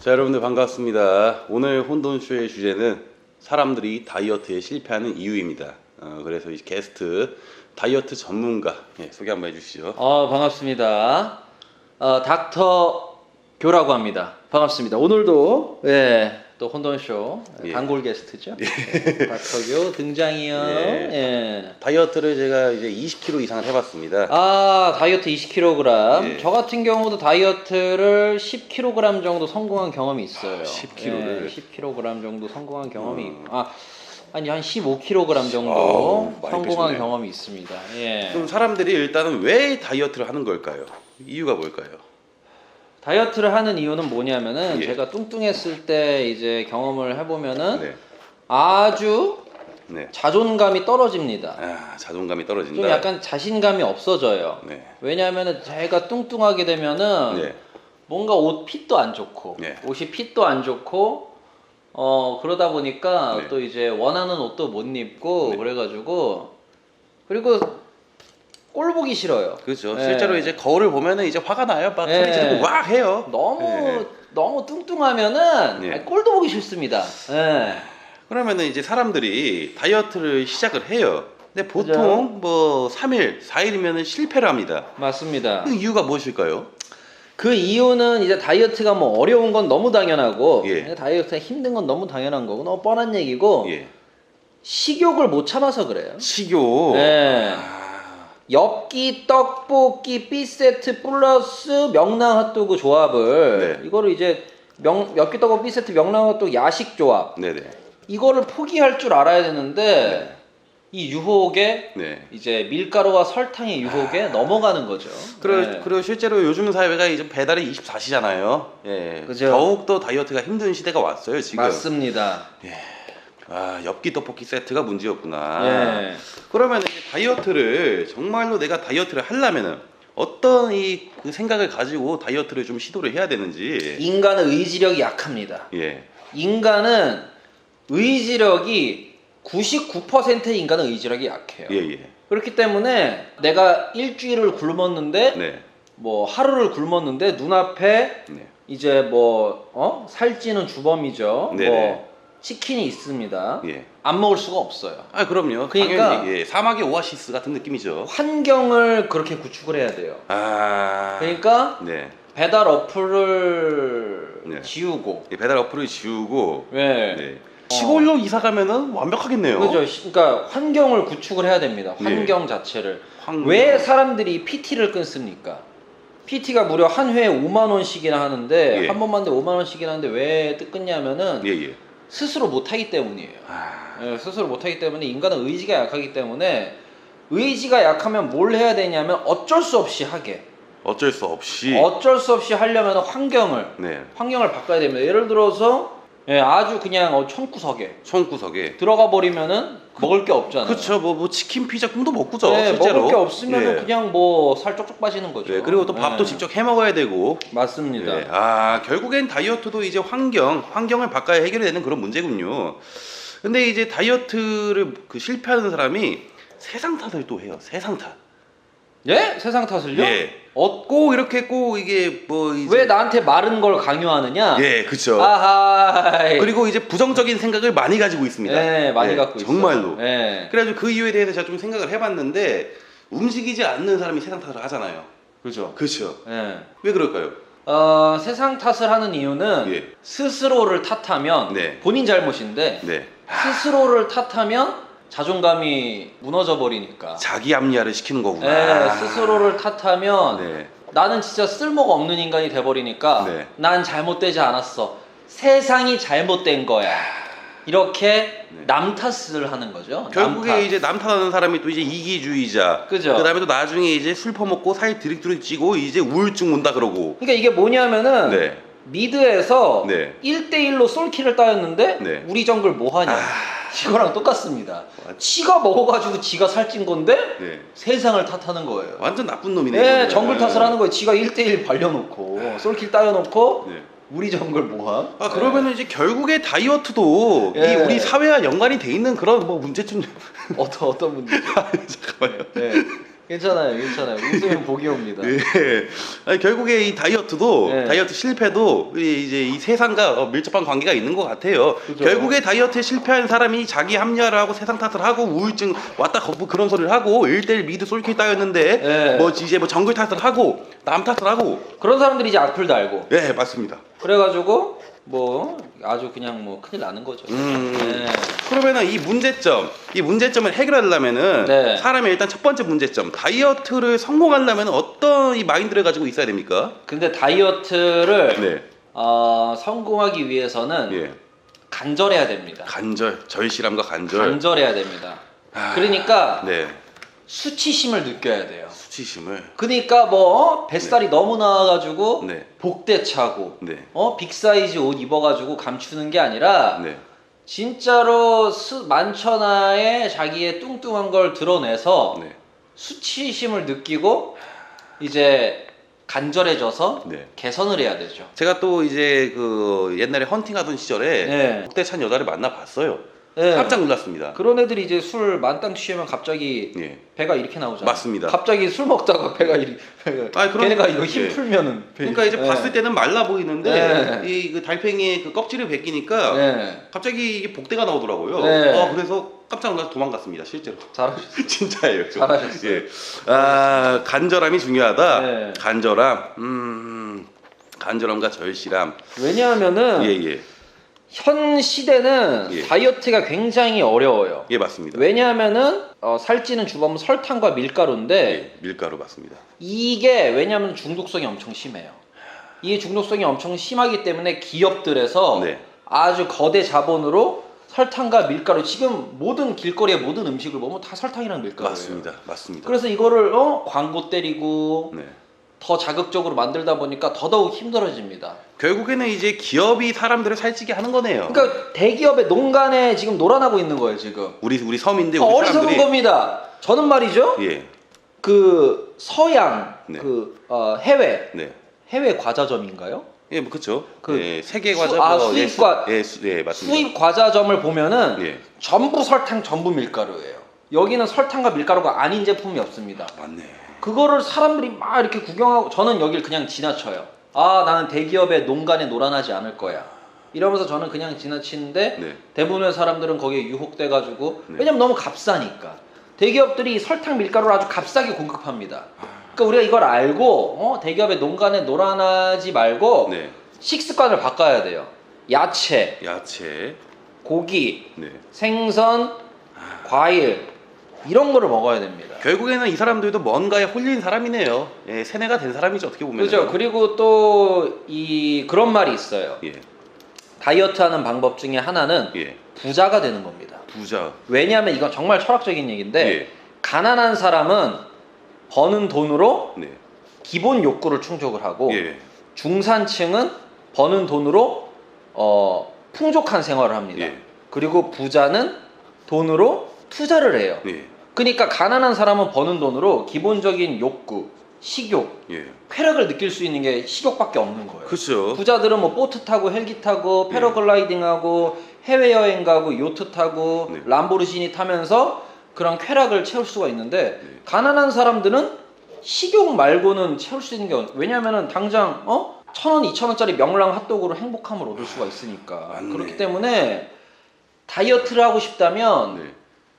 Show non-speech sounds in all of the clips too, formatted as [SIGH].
자 여러분들 반갑습니다. 오늘 혼돈쇼의 주제는 사람들이 다이어트에 실패하는 이유입니다. 어, 그래서 이 게스트 다이어트 전문가 예, 소개 한번 해주시죠. 어, 반갑습니다. 어, 닥터 교라고 합니다. 반갑습니다. 오늘도 예, 또 혼돈쇼 예. 단골 게스트죠. 닥터 교 등장이요. 예. 예. 다이어트를 제가 이제 20kg 이상을 해봤습니다. 아 다이어트 20kg. 예. 저 같은 경우도 다이어트를 10kg 정도 성공한 경험이 있어요. 아, 10kg 를? 예, 10kg 정도 성공한 경험이 음. 아 아니 한 15kg 정도 아우, 성공한. 경험이 있습니다. 예. 그럼 사람들이 일단은 왜 다이어트를 하는 걸까요? 이유가 뭘까요? 다이어트를 하는 이유는 뭐냐면은 예. 제가 뚱뚱했을 때 이제 경험을 해보면은 네, 아주 네. 자존감이 떨어집니다. 아 자존감이 떨어진다. 좀 약간 자신감이 없어져요. 네, 왜냐하면은 제가 뚱뚱하게 되면은 네, 뭔가 옷 핏도 안 좋고 네. 옷이 핏도 안 좋고 어 그러다 보니까 네. 또 이제 원하는 옷도 못 입고 네. 그래가지고 그리고 꼴 보기 싫어요. 그렇죠. 네. 실제로 이제 거울을 보면은 이제 화가 나요. 막 네. 소리 지르고 와 해요. 너무 네. 너무 뚱뚱하면은 네. 아니, 꼴도 보기 싫습니다. 예. 그러면은 이제 사람들이 다이어트를 시작을 해요. 근데 보통 뭐 3일, 4일이면 실패를 합니다. 맞습니다. 그 이유가 무엇일까요? 그 이유는 이제 다이어트가 뭐 어려운 건 너무 당연하고 예. 다이어트가 힘든 건 너무 당연한 거고 너무 뻔한 얘기고 예. 식욕을 못 참아서 그래요. 식욕. 네. 아, 엽기, 떡볶이, B세트 플러스 명랑 핫도그 조합을 네. 이거를 이제 명, 엽기 떡볶이 B세트 명랑 핫도그 야식 조합 네네. 이거를 포기할 줄 알아야 되는데 이 유혹에 네. 이제 밀가루와 설탕의 유혹에 넘어가는 거죠. 그리고, 네. 그리고 실제로 요즘 사회가 이제 배달이 24시잖아요. 예. 그죠. 더욱 더 다이어트가 힘든 시대가 왔어요, 지금. 맞습니다. 아, 엽기 떡볶이 세트가 문제였구나. 예. 그러면 이제 다이어트를 정말로 내가 다이어트를 하려면은 어떤 이 그 생각을 가지고 다이어트를 좀 시도를 해야 되는지. 인간은 의지력이 약합니다. 예. 인간은 의지력이 99%의 인간은 의지력이 약해요. 예, 예. 그렇기 때문에 내가 일주일을 굶었는데 네. 뭐 하루를 굶었는데 눈앞에 네. 이제 뭐 어? 살찌는 주범이죠. 네네. 뭐 치킨이 있습니다. 예. 안 먹을 수가 없어요. 아, 그럼요. 그러니까- 당연히, 예. 사막의 오아시스 같은 느낌이죠. 환경을 그렇게 구축을 해야 돼요. 아. 그러니까 네. 배달 어플을 네. 지우고 이 배달 어플을 지우고 네. 네. 시골로 이사 가면은 완벽하겠네요. 그죠. 시- 그러니까 환경을 구축을 해야 됩니다. 네. 환경 자체를. 환경. 왜 사람들이 PT를 끊습니까? PT가 무려 한 회에 5만 원씩이나 하는데 예. 한 번만 데 5만 원씩이나 하는데 왜 끊냐면은 예, 예. 스스로 못 하기 때문이에요. 아. 예, 스스로 못 하기 때문에 인간은 의지가 약하기 때문에 의지가 약하면 뭘 해야 되냐면 어쩔 수 없이 하게. 어쩔 수 없이 어쩔 수 없이 하려면 환경을 네. 환경을 바꿔야 됩니다. 예를 들어서 예, 아주 그냥 어, 천구석에 손구석에 들어가 버리면은 먹을 게 없잖아요. 그렇죠. 뭐, 뭐 치킨, 피자 꿈도 못 꾸죠. 네, 실제로. 먹을 게 없으면 예. 그냥 뭐 살 쪽쪽 빠지는 거죠. 네, 그리고 또 밥도 네. 직접 해 먹어야 되고. 맞습니다. 네. 아, 결국엔 다이어트도 이제 환경, 환경을 바꿔야 해결이 되는 그런 문제군요. 근데 이제 다이어트를 그 실패하는 사람이 세상 탓을 또 해요. 세상 탓. 예? 세상 탓을요? 예. 어, 꼭 이렇게 꼭 이게 뭐 이제 왜 나한테 마른 걸 강요하느냐? 예, 그렇죠. 아하. 그리고 이제 부정적인 생각을 많이 가지고 있습니다. 네, 많이 예, 갖고 있어요. 정말로. 네. 그래가지고 그 이유에 대해서 제가 좀 생각을 해봤는데 움직이지 않는 사람이 세상 탓을 하잖아요. 그죠. 그렇죠. 예. 왜 그럴까요? 어, 세상 탓을 하는 이유는 예. 스스로를 탓하면 네. 본인 잘못인데 네. 스스로를 탓하면 자존감이 무너져 버리니까. 자기 합리화를 시키는 예, 거구나. 스스로를 탓하면 네. 나는 진짜 쓸모가 없는 인간이 돼버리니까 네. 난 잘못되지 않았어. 세상이 잘못된 거야. 이렇게 네. 남 탓을 하는 거죠. 결국에 남 탓. 이제 남 탓하는 사람이 또 이제 이기주의자. 그죠. 그다음에 또 나중에 이제 술 퍼먹고 살 드릭드릭 찌고 이제 우울증 온다 그러고. 그러니까 이게 뭐냐면은 네. 미드에서 네. 1대1로 솔킬을 따였는데 네. 우리 정글 뭐 하냐. 이거랑 똑같습니다. 지가 먹어가지고 지가 살찐 건데 네. 세상을 탓하는 거예요. 완전 나쁜 놈이네. 네. 정글 탓을 하는 거예요. 지가 1대1 발려놓고 솔킬 따여놓고 네. 우리 정글 뭐함? 아 그러면은 이제 결국에 다이어트도 이 예. 우리 사회와 연관이 돼 있는 그런 뭐 문제점 어떤 어떤 분들? [LAUGHS] 잠깐만요. 네. 괜찮아요, 괜찮아요. 웃으면 복이 옵니다. 예. 아니, 결국에 이 다이어트도 네. 다이어트 실패도 이- 이제 이 세상과 어, 밀접한 관계가 있는 것 같아요. 그죠. 결국에 다이어트에 실패한 사람이 자기 합리화를 하고 세상 탓을 하고 우울증 왔다 거부 그런 소리를 하고 1대1 미드 솔킬 따였는데 네. 뭐 이제 뭐 정글 탓을 하고 남 탓을 하고 그런 사람들이 이제 악플도 알고 예 맞습니다. 그래가지고 뭐 아주 그냥 뭐 큰일 나는 거죠. 음. 네. 그러면은 이 문제점, 이 문제점을 해결하려면은 네. 사람의 일단 첫 번째 문제점, 다이어트를 성공하려면 어떤 이 마인드를 가지고 있어야 됩니까? 근데 다이어트를 네, 어, 성공하기 위해서는 예, 간절해야 됩니다. 간절, 절실함과 간절. 간절해야 됩니다. 아, 그러니까 네, 수치심을 느껴야 돼요. 수치심을. 그러니까 뭐 뱃살이 너무 나와가지고 네, 복대 차고 네, 어 빅사이즈 옷 입어가지고 감추는 게 아니라 네, 진짜로 수, 만천하에 자기의 뚱뚱한 걸 드러내서 네, 수치심을 느끼고 이제 간절해져서 네. 개선을 해야 되죠. 제가 또 이제 그 옛날에 헌팅하던 시절에 네. 복대 찬 여자를 만나 봤어요. 네. 깜짝 놀랐습니다. 그런 애들이 이제 술 만땅 취하면 갑자기 예. 배가 이렇게 나오잖아. 맞습니다. 갑자기 술 먹다가 배가 아니, 그런- 걔네가 이거 힘 예. 풀면은 배- 그러니까 이제 네. 봤을 때는 말라 보이는데 네. 이 그 달팽이의 그 껍질을 벗기니까 네. 갑자기 이게 복대가 나오더라고요. 네. 어, 그래서 깜짝 놀라서 도망갔습니다. 실제로. 잘하셨어요. [LAUGHS] 진짜예요. 잘하셨어요. 예. 아, 간절함이 중요하다. 네. 간절함. 음. 간절함과 절실함. 왜냐하면은 예, 예. 현 시대는 예. 다이어트가 굉장히 어려워요. 예, 맞습니다. 왜냐하면은 어, 살찌는 주범은 설탕과 밀가루인데 예, 밀가루 맞습니다. 이게 왜냐하면 중독성이 엄청 심해요. 이 중독성이 엄청 심하기 때문에 기업들에서 네. 아주 거대 자본으로 설탕과 밀가루 지금 모든 길거리의 모든 음식을 보면 다 설탕이랑 밀가루예요. 맞습니다. 맞습니다. 그래서 이거를 어? 광고 때리고 네. 더 자극적으로 만들다 보니까 더더욱 힘들어집니다. 결국에는 이제 기업이 사람들을 살찌게 하는 거네요. 그러니까 대기업의 농간에 지금 놀아나고 있는 거예요 지금. 우리 우리 서민들 우리 어리석은 사람들이 겁니다. 저는 말이죠. 예. 그 서양 네. 그 어, 해외 네. 해외 과자점인가요? 예, 뭐 그렇죠. 그 예, 세계 수- 과자 아, 뭐, 예, 수입과- 수- 예, 수, 예, 맞습니다. 수입 과자점을 보면은 예. 전부 설탕 전부 밀가루예요. 여기는 설탕과 밀가루가 아닌 제품이 없습니다. 맞네. 그거를 사람들이 막 이렇게 구경하고 저는 여길 그냥 지나쳐요. 아 나는 대기업의 농간에 놀아나지 않을 거야. 이러면서 저는 그냥 지나치는데 네. 대부분의 사람들은 거기에 유혹돼 가지고 네. 왜냐면 너무 값싸니까 대기업들이 설탕 밀가루를 아주 값싸게 공급합니다. 그러니까 우리가 이걸 알고 어, 대기업의 농간에 놀아나지 말고 네. 식습관을 바꿔야 돼요. 야채, 야채. 고기, 네. 생선, 과일 이런 거를 먹어야 됩니다. 결국에는 이 사람들도 뭔가에 홀린 사람이네요. 예, 세뇌가 된 사람이죠 어떻게 보면. 그죠? 그리고 또 이 그런 말이 있어요. 예, 다이어트하는 방법 중에 하나는 예. 부자가 되는 겁니다. 부자. 왜냐하면 이건 정말 철학적인 얘기인데 예. 가난한 사람은 버는 돈으로 네. 기본 욕구를 충족을 하고 예. 중산층은 버는 돈으로 어, 풍족한 생활을 합니다. 예. 그리고 부자는 돈으로 투자를 해요. 예. 그러니까 가난한 사람은 버는 돈으로 기본적인 욕구, 식욕, 예. 쾌락을 느낄 수 있는 게 식욕밖에 없는 거예요. 그렇죠. 부자들은 뭐 보트 타고 헬기 타고 패러글라이딩하고 해외 여행 가고 요트 타고 네. 람보르기니 타면서 그런 쾌락을 채울 수가 있는데 네. 가난한 사람들은 식욕 말고는 채울 수 있는 게 없- 왜냐면은 당장 어? 천 원, 이천 원짜리 명랑 핫도그로 행복함을 얻을 수가 있으니까 맞네. 그렇기 때문에 다이어트를 하고 싶다면 네.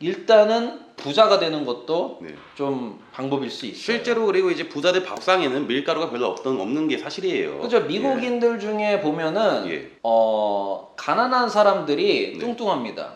일단은 부자가 되는 것도 네. 좀 방법일 수 있어요. 실제로 그리고 이제 부자들 밥상에는 밀가루가 별로 없던 없는 게 사실이에요. 그죠 미국인들 중에 보면은 예. 어 가난한 사람들이 네. 뚱뚱합니다.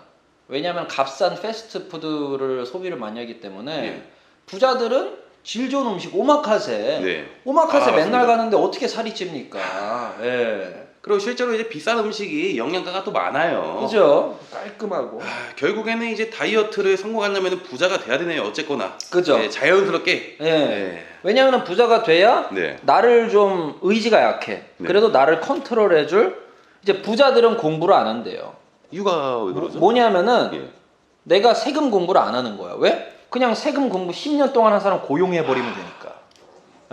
왜냐하면 값싼 패스트푸드를 소비를 많이 하기 때문에 예. 부자들은 질 좋은 음식 오마카세 네. 오마카세 아, 맨날 맞습니다. 가는데 어떻게 살이 찝니까? 예. 그리고 실제로 이제 비싼 음식이 영양가가 또 많아요. 그죠? 깔끔하고. 아, 결국에는 이제 다이어트를 성공하려면 부자가 돼야 되네요. 어쨌거나. 그죠? 네, 자연스럽게. 예. 네. 왜냐하면 부자가 돼야 네. 나를 좀 의지가 약해. 네. 그래도 나를 컨트롤해줄 이제 부자들은 공부를 안 한대요. 이유가 왜 그러죠? 뭐냐면은 예. 내가 세금 공부를 안 하는 거야. 왜? 그냥 세금 공부 10년 동안 한 사람 고용해 버리면 되니까.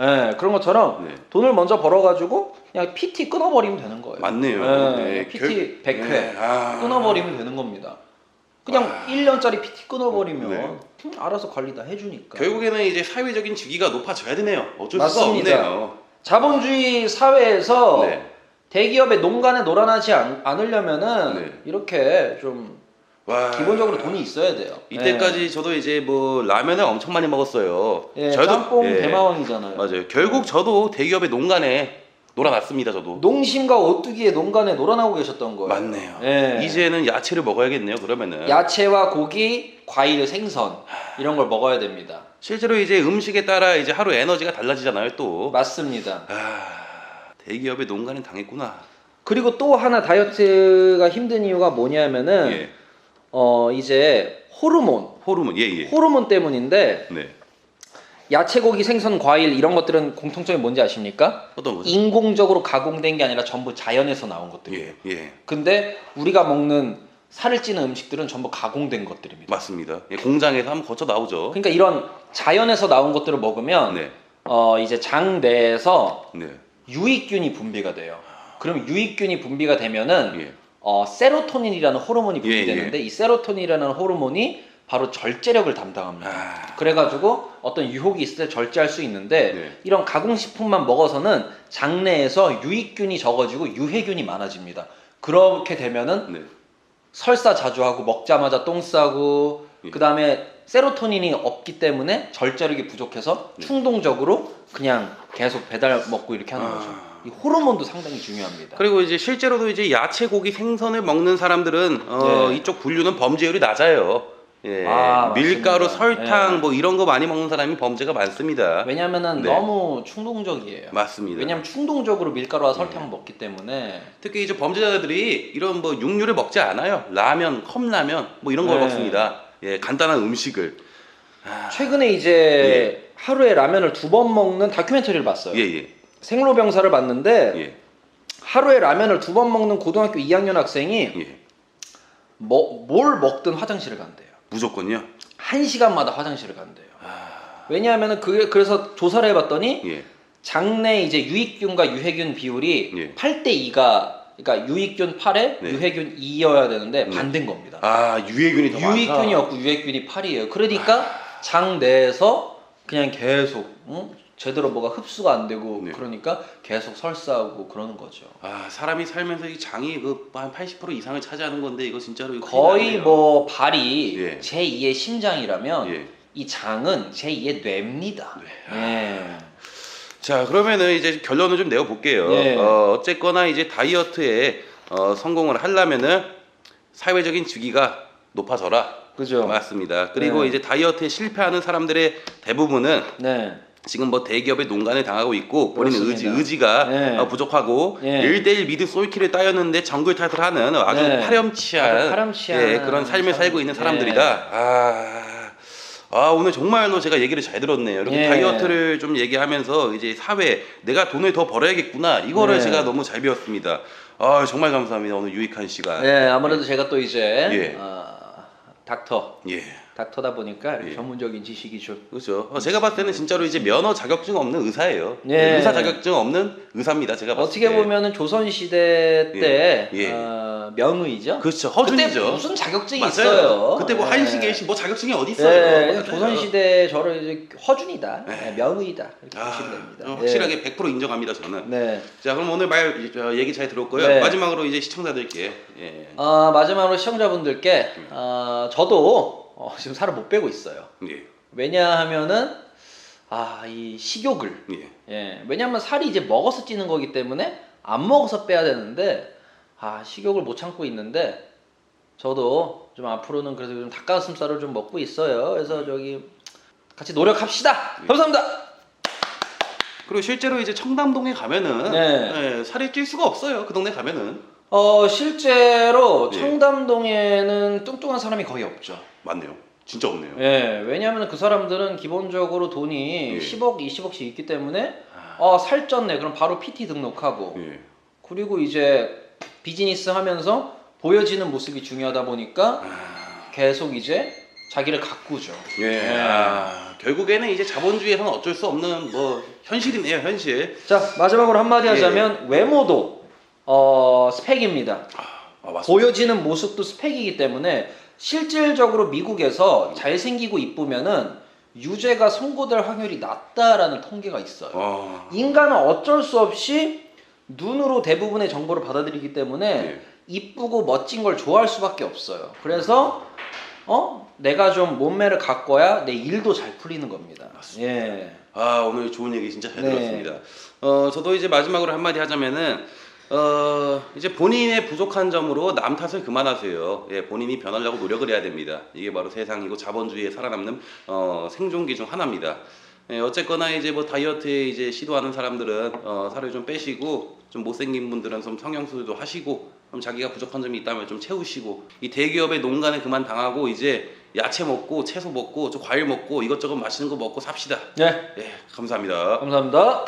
예, 그런 것처럼 네. 돈을 먼저 벌어가지고 그냥 PT 끊어버리면 되는 거예요. 맞네요. 예, 네, PT 100회 네, 아. 끊어버리면 되는 겁니다. 그냥 1년짜리 PT 끊어버리면 네. 음, 알아서 관리 다 해주니까. 결국에는 이제 사회적인 주기가 높아져야 되네요. 어쩔 맞습니다. 수가 없네요. 자본주의 사회에서 네. 대기업의 농간에 놀아나지 않, 않으려면은 네. 이렇게 좀 와. 기본적으로 돈이 있어야 돼요. 이때까지 저도 이제 뭐 라면을 엄청 많이 먹었어요. 예, 예, 저도- 짬뽕 예. 대마왕이잖아요. 맞아요. 결국 저도 대기업의 농간에 놀아났습니다. 저도. 농심과 오뚜기의 농간에 놀아나고 계셨던 거예요. 맞네요. 예. 이제는 야채를 먹어야겠네요. 그러면은 야채와 고기, 과일, 생선 이런 걸 먹어야 됩니다. 실제로 이제 음식에 따라 이제 하루 에너지가 달라지잖아요. 또. 맞습니다. 아 대기업의 농간에 당했구나. 그리고 또 하나 다이어트가 힘든 이유가 뭐냐면은 예. 어 이제 호르몬, 호르몬 예예. 호르몬 때문인데 네. 야채, 고기, 생선, 과일 이런 것들은 공통점이 뭔지 아십니까? 어떤 거죠? 인공적으로 가공된 게 아니라 전부 자연에서 나온 것들이에요. 예 예. 근데 우리가 먹는 살을 찌는 음식들은 전부 가공된 것들입니다. 맞습니다. 예, 공장에서 한번 거쳐 나오죠. 그러니까 이런 자연에서 나온 것들을 먹으면 네. 어 이제 장 내에서 네. 유익균이 분비가 돼요. 그럼 유익균이 분비가 되면은 예. 어 세로토닌이라는 호르몬이 예, 분비되는데 이 세로토닌이라는 호르몬이 바로 절제력을 담당합니다. 아. 그래가지고 어떤 유혹이 있을 때 절제할 수 있는데 네. 이런 가공식품만 먹어서는 장내에서 유익균이 적어지고 유해균이 많아집니다. 그렇게 되면은 네. 설사 자주 하고 먹자마자 똥 싸고 예. 그 다음에 세로토닌이 없기 때문에 절제력이 부족해서 네. 충동적으로 그냥 계속 배달 먹고 이렇게 하는 아. 거죠. 이 호르몬도 상당히 중요합니다. 그리고 이제 실제로도 이제 야채, 고기, 생선을 먹는 사람들은 어, 네. 이쪽 분류는 범죄율이 낮아요. 예. 아, 밀가루, 맞습니다. 설탕 네. 뭐 이런 거 많이 먹는 사람이 범죄가 많습니다. 왜냐면은 네. 너무 충동적이에요. 맞습니다. 왜냐면 충동적으로 밀가루와 설탕을 네. 먹기 때문에 특히 이제 범죄자들이 이런 뭐 육류를 먹지 않아요. 라면, 컵라면 뭐 이런 걸 네. 먹습니다. 예, 간단한 음식을. 아, 최근에 이제 하루에 라면을 두 번 먹는 다큐멘터리를 봤어요. 예, 예, 생로병사를 봤는데 예, 하루에 라면을 두 번 먹는 고등학교 2학년 학생이 예. 뭐, 뭘 먹든 화장실을 간대요. 무조건요. 한 시간마다 화장실을 간대요. 아, 왜냐하면은 그게 그래서 조사를 해봤더니 예, 장내 이제 유익균과 유해균 비율이 예. 8대 2가 그러니까 유익균 8에 네. 유해균 2여야 되는데 네. 반대인 겁니다. 아 유해균이 더 많아. 유익균이 없고 유해균이 8이에요. 그러니까 장 내에서 그냥 계속 응? 제대로 뭐가 흡수가 안 되고 네. 그러니까 계속 설사하고 그러는 거죠. 아 사람이 살면서 이 장이 그 한 80% 이상을 차지하는 건데 이거 진짜로 이거 거의 뭐 발이 예. 제 2의 심장이라면 나네요. 예. 이 장은 제 2의 뇌입니다. 네. 예. 자 그러면은 이제 결론을 좀 내어 볼게요. 예. 어, 어쨌거나 이제 다이어트에 어, 성공을 하려면은 사회적인 주기가 높아져라. 그죠? 맞습니다. 그리고 네. 이제 다이어트에 실패하는 사람들의 대부분은 네. 지금 뭐 대기업의 농간에 당하고 있고 본인 의지 그렇습니다. 의지가 네. 어, 부족하고 예. 일 1대1 미드 솔키를 따였는데 정글 탓을 하는 아주 네. 파렴치한, 아주 파렴치한 예, 그런 삶을 살고 있는 사람- 사람들이다. 아, 아 오늘 정말로 제가 얘기를 잘 들었네요. 이렇게 예. 다이어트를 좀 얘기하면서 이제 사회 내가 돈을 더 벌어야겠구나 이거를 네. 제가 너무 잘 배웠습니다. 아 정말 감사합니다. 오늘 유익한 시간. 네, 아무래도 제가 또 이제 예. 어, 닥터, 예. 닥터다 보니까 예. 전문적인 지식이 좀 그렇죠. 어, 제가 봤을 때는 진짜로 이제 면허 자격증 없는 의사예요. 예. 의사 자격증 없는 의사입니다. 제가 봤을 어떻게 때. 보면은 조선 시대 때 예. 예. 어, 명의죠. 그렇죠. 그때 허준이죠. 무슨 자격증이 맞아요. 있어요. 그때 뭐 예. 한식 일식 뭐 자격증이 어디 예, 있어요? 그냥 조선 시대 저를 이제 허준이다, 예. 예, 명의다 이렇게 아, 보시면 됩니다. 어, 확실하게 100% 인정합니다 저는. 예. 네. 자 그럼 오늘 말 저, 얘기 잘 들었고요. 네. 마지막으로 이제 시청자들께 예. 어, 마지막으로 시청자분들께 어, 저도 어, 지금 살을 못 빼고 있어요. 예. 왜냐하면은 아 이 식욕을 예. 예 왜냐하면 살이 이제 먹어서 찌는 거기 때문에 안 먹어서 빼야 되는데 아 식욕을 못 참고 있는데 저도 좀 앞으로는 그래서 좀 닭가슴살을 좀 먹고 있어요. 그래서 저기 같이 노력합시다. 예. 감사합니다. 그리고 실제로 이제 청담동에 가면은 네. 예, 살이 찔 수가 없어요. 그 동네 가면은 어 실제로 예. 청담동에는 뚱뚱한 사람이 거의 없죠. 맞네요. 진짜 없네요. 예 왜냐하면 그 사람들은 기본적으로 돈이 예. 10억 20억씩 있기 때문에 아, 어 살쪘네 그럼 바로 PT 등록하고 예. 그리고 이제 비즈니스 하면서 보여지는 모습이 중요하다 보니까 아, 계속 이제 자기를 가꾸죠. 예. 네. 아, 결국에는 이제 자본주의에서는 어쩔 수 없는 뭐 현실이네요, 현실. 자 마지막으로 한마디 예. 하자면 외모도 어 스펙입니다. 아, 맞습니다. 보여지는 모습도 스펙이기 때문에 실질적으로 미국에서 잘생기고 이쁘면은 유죄가 선고될 확률이 낮다라는 통계가 있어요. 어. 인간은 어쩔 수 없이 눈으로 대부분의 정보를 받아들이기 때문에 네. 이쁘고 멋진 걸 좋아할 수밖에 없어요. 그래서 어 내가 좀 몸매를 가꿔야 내 일도 잘 풀리는 겁니다. 맞습니다. 예. 아 오늘 좋은 얘기 진짜 잘 네. 들었습니다. 어 저도 이제 마지막으로 한마디 하자면은 어 이제 본인의 부족한 점으로 남 탓을 그만하세요. 예, 본인이 변하려고 노력을 해야 됩니다. 이게 바로 세상이고 자본주의에 살아남는 어 생존기 중 하나입니다. 예, 어쨌거나 이제 뭐 다이어트에 이제 시도하는 사람들은 어, 살을 좀 빼시고 좀 못생긴 분들은 좀 성형수술도 하시고 좀 자기가 부족한 점이 있다면 좀 채우시고 이 대기업의 농간에 그만 당하고 이제 야채 먹고 채소 먹고 좀 과일 먹고 이것저것 맛있는 거 먹고 삽시다. 네. 예, 감사합니다. 감사합니다.